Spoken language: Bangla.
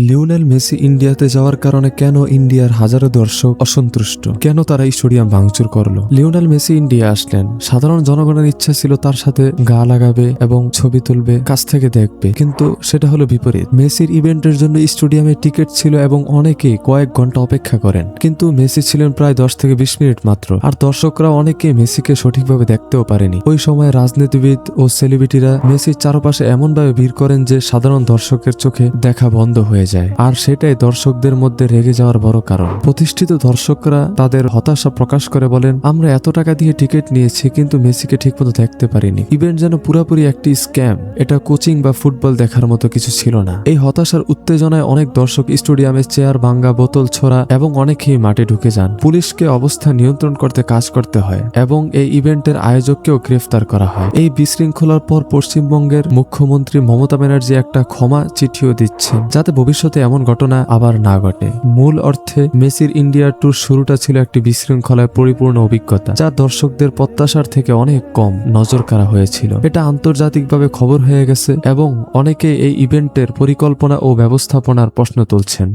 লিওনেল মেসি ইন্ডিয়াতে যাওয়ার কারণে কেন ইন্ডিয়ার হাজারো দর্শক অসন্তুষ্ট? কেন তারা স্টেডিয়াম ভাঙচুর করল? লিওনেল মেসি ইন্ডিয়া আসলেন। সাধারণ জনগণের ইচ্ছা ছিল তার সাথে গা লাগাবে এবং ছবি তুলবে, কাছ থেকে দেখবে। কিন্তু সেটা হলো বিপরীত। মেসির ইভেন্টের জন্য স্টেডিয়ামে টিকিট ছিল এবং অনেকেই কয়েক ঘণ্টা অপেক্ষা করেন। কিন্তু মেসি ছিলেন প্রায় দশ থেকে বিশ মিনিট মাত্র। আর দর্শকরা অনেকে মেসিকে সঠিকভাবে দেখতেও পারেনি। ওই সময় রাজনীতিবিদ ও সেলিব্রিটিরা মেসির চারপাশে এমনভাবে ভিড় করেন যে সাধারণ দর্শকের চোখে দেখা বন্ধ হয়ে যায়। আর সেটাই দর্শকদের মধ্যে রেগে যাওয়ার বড় কারণ। প্রতিষ্ঠিত দর্শকরা তাদের হতাশা প্রকাশ করে বলেন, আমরা এত টাকা দিয়ে টিকিট নিয়েছি, কিন্তু মেসিকে ঠিকমতো দেখতে পারিনি। ইভেন্ট যেন পুরোপুরি একটি স্ক্যাম। এটা কোচিং বা ফুটবল দেখার মতো কিছু ছিল না। এই হতাশার উত্তেজনায় অনেক দর্শক স্টেডিয়ামে চেয়ার ভাঙ্গা বোতল ছোড়া এবং অনেকেই মাঠে ঢুকে যান। পুলিশকে অবস্থা নিয়ন্ত্রণ করতে কাজ করতে হয় এবং এই ইভেন্টের আয়োজককেও গ্রেফতার করা হয়। এই বিশৃঙ্খলার পর পশ্চিমবঙ্গের মুখ্যমন্ত্রী মমতা ব্যানার্জি একটা ক্ষমা চিঠিও দিচ্ছেন, যাতে ভবিষ্যতে এমন ঘটনা আবার না ঘটে। মূল অর্থে, মেসির ইন্ডিয়ার ট্যুর শুরুটা ছিল একটি বিশৃঙ্খলায় পরিপূর্ণ অভিজ্ঞতা, যা দর্শকদের প্রত্যাশার থেকে অনেক কম নজর কাড়া হয়েছিল। এটা আন্তর্জাতিকভাবে খবর হয়ে গেছে এবং অনেকে এই ইভেন্টের পরিকল্পনা ও ব্যবস্থাপনার প্রশ্ন তুলছেন।